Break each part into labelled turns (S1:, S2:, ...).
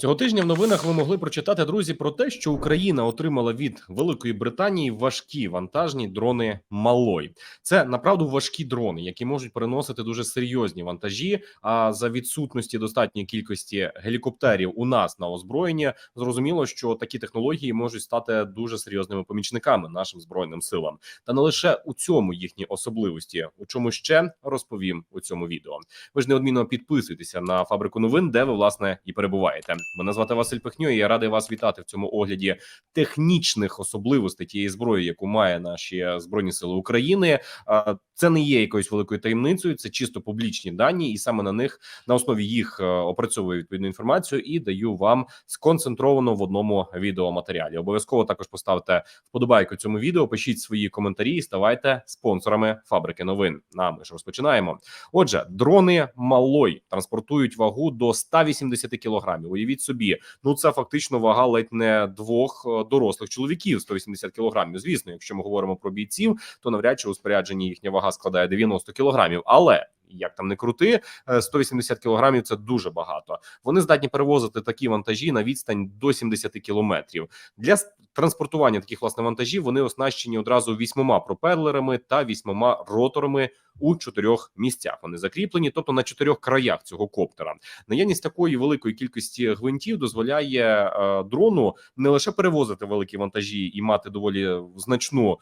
S1: Цього тижня в новинах ви могли прочитати друзі про те, що Україна отримала від Великої Британії важкі вантажні дрони Малой. Це направду важкі дрони, які можуть переносити дуже серйозні вантажі. А за відсутності достатньої кількості гелікоптерів у нас на озброєнні, зрозуміло, що такі технології можуть стати дуже серйозними помічниками нашим збройним силам. Та не лише у цьому їхні особливості, у чому ще розповім у цьому відео. Ви ж неодмінно підписуйтеся на фабрику новин, де ви власне і перебуваєте. Мене звати Василь Пихньо, і я радий вас вітати в цьому огляді технічних особливостей тієї зброї, яку має наші збройні сили України. Це не є якоюсь великою таємницею, це чисто публічні дані, і саме на них на основі їх е, опрацьовую відповідну інформацію і даю вам сконцентровано в одному відеоматеріалі. Обов'язково також поставте вподобайку цьому відео, пишіть свої коментарі і ставайте спонсорами фабрики новин. На ми ж розпочинаємо. Отже, дрони Малой транспортують вагу до 180 кілограмів. Уявіть собі, ну це фактично вага ледь не двох е, дорослих чоловіків 180 кілограмів. Звісно, якщо ми говоримо про бійців, то навряд чи у спорядженні їхня вага складає 90 кілограмів. Але як там не крути, е, 180 кілограмів це дуже багато. Вони здатні перевозити такі вантажі на відстань до 70 кілометрів. Для транспортування таких власне вантажів вони оснащені одразу вісьмома пропелерами та вісьмома роторами у чотирьох місцях. Вони закріплені, тобто на чотирьох краях цього коптера. Наявність такої великої кількості гвинтів дозволяє е, дрону не лише перевозити великі вантажі і мати доволі значну е,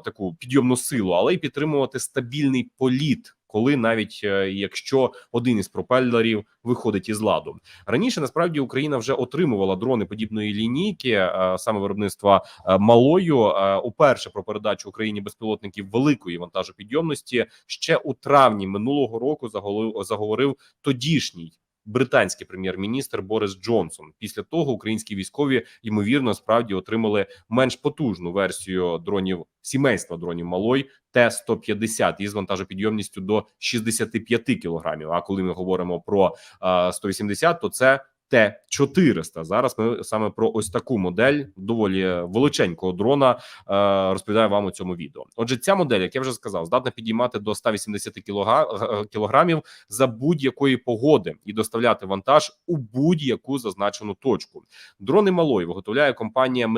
S1: таку підйомну силу, але й підтримувати стабільний політ. Коли навіть е, якщо один із пропелерів виходить із ладу раніше, насправді Україна вже отримувала дрони подібної лінійки, е, саме виробництва е, малою. Уперше про передачу Україні безпілотників великої вантажопідйомності ще у травні минулого року заговорив тодішній британський прем'єр-міністр Борис Джонсон. Після того українські військові ймовірно справді отримали менш потужну версію дронів сімейства дронів Малой Т-150 із вантажопідйомністю до 65 кілограмів. А коли ми говоримо про е, 180, то це Т-400. Зараз ми саме про ось таку модель доволі величенького дрона е, розповідаю вам у цьому відео. Отже, ця модель, як я вже сказав, здатна підіймати до 180 кілога- е, кілограмів за будь-якої погоди і доставляти вантаж у будь-яку зазначену точку. Дрони Малой виготовляє компанія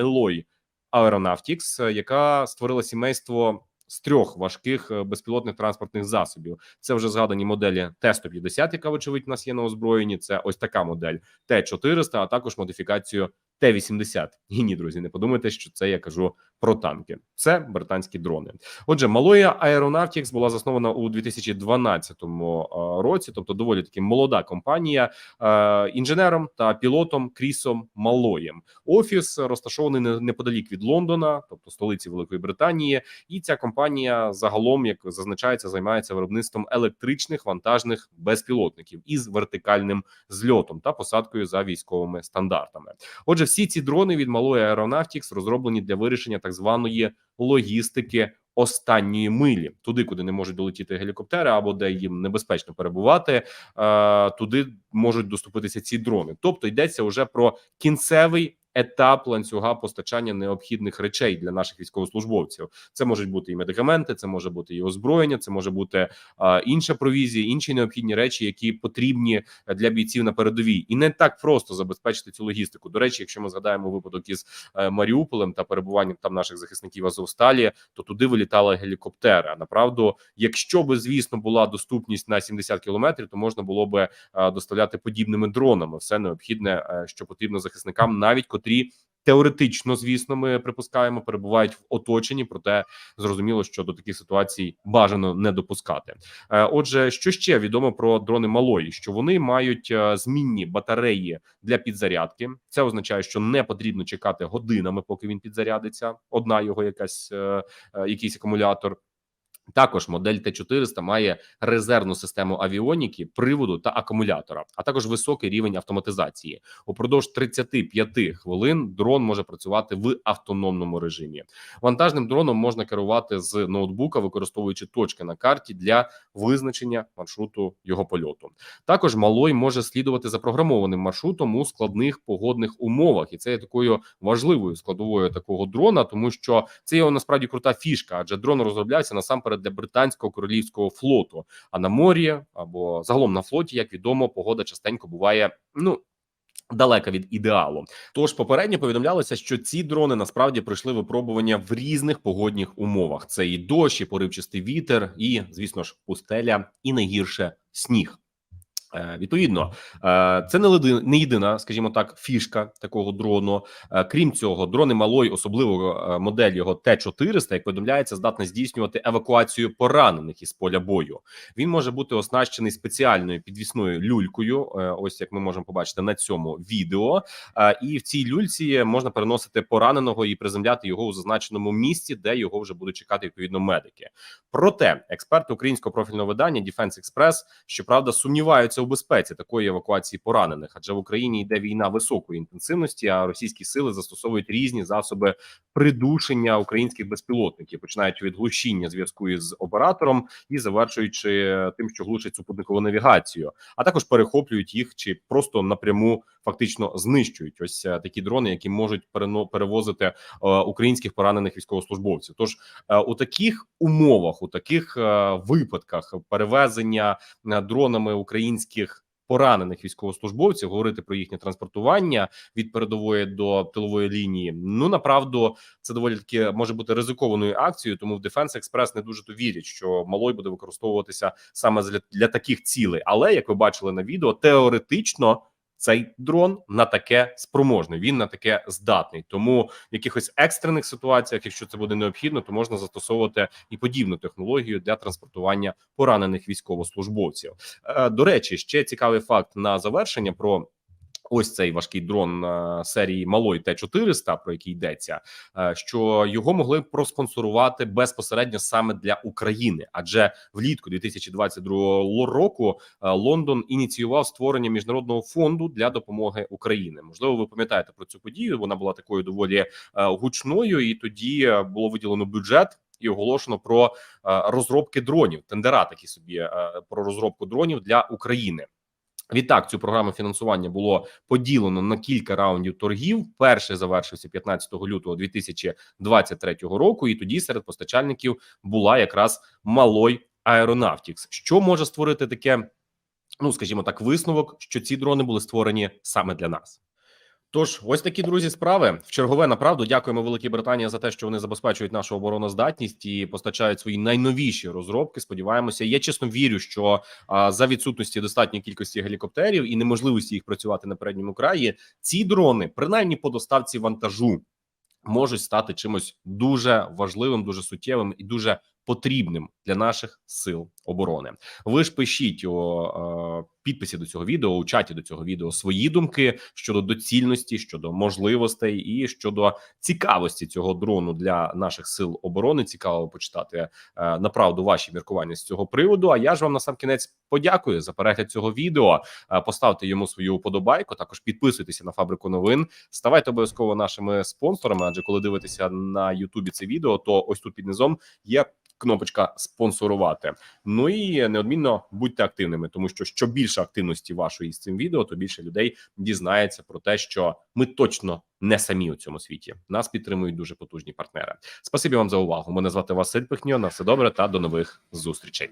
S1: Aeronautics, е, яка створила сімейство. З трьох важких е, безпілотних транспортних засобів це вже згадані моделі Т-150, яка вочевидь у нас є на озброєнні. Це ось така модель Т-400, а також модифікацію Т-80. І ні, друзі, не подумайте, що це я кажу про танки. Це британські дрони. Отже, Малоя Aeronautics була заснована у 2012 е, році, тобто доволі таки молода компанія е, інженером та пілотом Крісом Малоєм. Офіс розташований не- неподалік від Лондона, тобто столиці Великої Британії, і ця компанія загалом, як зазначається, займається виробництвом електричних вантажних безпілотників із вертикальним зльотом та посадкою за військовими стандартами. Отже, всі ці дрони від малої Aeronautics розроблені для вирішення так званої логістики. Останньої милі туди, куди не можуть долетіти гелікоптери, або де їм небезпечно перебувати, е, туди можуть доступитися ці дрони. Тобто йдеться вже про кінцевий етап ланцюга постачання необхідних речей для наших військовослужбовців. Це можуть бути і медикаменти, це може бути і озброєння, це може бути е, інша провізія, інші необхідні речі, які потрібні для бійців на передовій, і не так просто забезпечити цю логістику. До речі, якщо ми згадаємо випадок із е, Маріуполем та перебуванням там наших захисників Азовсталі, то туди вилітали гелікоптери. А направду, якщо би звісно була доступність на 70 кілометрів, то можна було би е, доставляти подібними дронами все необхідне, е, що потрібно захисникам, навіть котрі. Теоретично, звісно, ми припускаємо, перебувають в оточенні, проте зрозуміло, що до таких ситуацій бажано не допускати. Е, Отже, що ще відомо про дрони малої? Що вони мають е, змінні батареї для підзарядки. Це означає, що не потрібно чекати годинами, поки він підзарядиться. Одна його якась е, якийсь акумулятор. Також модель Т400 має резервну систему авіоніки, приводу та акумулятора, а також високий рівень автоматизації. Упродовж 35 хвилин дрон може працювати в автономному режимі. Вантажним дроном можна керувати з ноутбука, використовуючи точки на карті для визначення маршруту його польоту. Також малой може слідувати запрограмованим маршрутом у складних погодних умовах, і це є такою важливою складовою такого дрона, тому що це його насправді крута фішка, адже дрон розроблявся насамперед для британського королівського флоту. А на морі або загалом на флоті, як відомо, погода частенько буває ну Далека від ідеалу, тож попередньо повідомлялося, що ці дрони насправді пройшли випробування в різних погодних умовах: це і дощ, і поривчистий вітер, і звісно ж пустеля, і найгірше сніг. Е, Відповідно, е, це не єдина, скажімо так, фішка такого дрону. Е, Крім цього, дрони малої, особливо модель його Т-400, як повідомляється, здатна здійснювати евакуацію поранених із поля бою. Він може бути оснащений спеціальною підвісною люлькою. Ось як ми можемо побачити на цьому відео. І в цій люльці можна переносити пораненого і приземляти його у зазначеному місці, де його вже будуть чекати відповідно медики. Проте експерти українського профільного видання Defense Express, щоправда, сумніваються у безпеці такої евакуації поранених, адже в Україні йде війна високої інтенсивності, а російські сили застосовують різні засоби придушення українських безпілотників, починаючи від глушіння зв'язку із оператором і завершуючи тим, що глушать супутникову навігацію, а також перехоплюють їх чи просто напряму фактично знищують. Ось е, такі дрони, які можуть перевозити е, українських поранених військовослужбовців. Тож е, у таких умовах, у таких е, випадках перевезення е, дронами українських. Поранених військовослужбовців говорити про їхнє транспортування від передової до тилової лінії. Ну направду це доволі таки може бути ризикованою акцією. Тому в Defense Express не дуже то вірять, що малой буде використовуватися саме для, для таких цілей. Але як ви бачили на відео, теоретично цей дрон на таке спроможний. Він на таке здатний. Тому в якихось екстрених ситуаціях, якщо це буде необхідно, то можна застосовувати і подібну технологію для транспортування поранених військовослужбовців. Е, До речі, ще цікавий факт на завершення про. Ось цей важкий дрон е, серії малої Т-400, про який йдеться, е, що його могли проспонсорувати безпосередньо саме для України, адже влітку 2022 року е, Лондон ініціював створення міжнародного фонду для допомоги Україні. Можливо, ви пам'ятаєте про цю подію. Вона була такою доволі гучною, і тоді було виділено бюджет. І оголошено про розробки дронів, тендера такі собі про розробку дронів для України. Відтак цю програму фінансування було поділено на кілька раундів торгів. Перший завершився 15 лютого 2023 року, і тоді серед постачальників була якраз малой Аеронавтікс. Що може створити таке, ну скажімо так, висновок, що ці дрони були створені саме для нас. Тож, ось такі друзі справи. В чергове направду дякуємо Великій Британії за те, що вони забезпечують нашу обороноздатність і постачають свої найновіші розробки. Сподіваємося, я чесно вірю, що а, за відсутності достатньої кількості гелікоптерів і неможливості їх працювати на передньому краї, ці дрони, принаймні по доставці вантажу, можуть стати чимось дуже важливим, дуже суттєвим і дуже потрібним для наших сил оборони. Ви ж пишіть е, підписі до цього відео, у чаті до цього відео свої думки щодо доцільності, щодо можливостей і щодо цікавості цього дрону для наших сил оборони. Цікаво почитати е, направду ваші міркування з цього приводу. А я ж вам на сам кінець подякую за перегляд цього відео. Е, поставте йому свою вподобайку. Також підписуйтеся на фабрику новин. Ставайте обов'язково нашими спонсорами. Адже коли дивитеся на Ютубі це відео, то ось тут під низом є кнопочка спонсорувати. Ну і неодмінно будьте активними, тому що що більше активності вашої з цим відео, то більше людей дізнається про те, що ми точно не самі у цьому світі. Нас підтримують дуже потужні партнери. Спасибі вам за увагу. Мене звати Василь Пихньо. На все добре та до нових зустрічей.